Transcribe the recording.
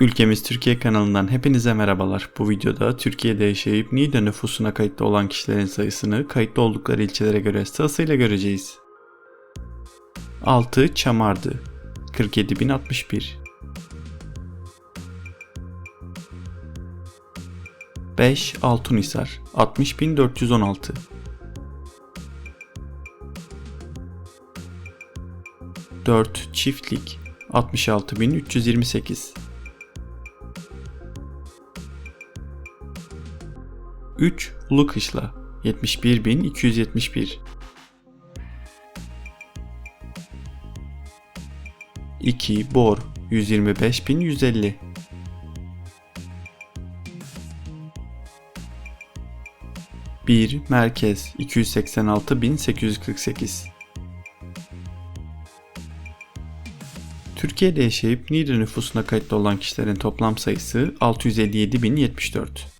Ülkemiz Türkiye kanalından hepinize merhabalar. Bu videoda Türkiye'de yaşayıp NİDA nüfusuna kayıtlı olan kişilerin sayısını kayıtlı oldukları ilçelere göre sırasıyla göreceğiz. 6. Çamardı 47061 5. Altunhisar 60416 4. Çiftlik 66328 3. Ulu Kışla 71271 2. Bor 125150 1. Merkez 286848 Türkiye'de yaşayıp Niğde nüfusuna kayıtlı olan kişilerin toplam sayısı 657.074.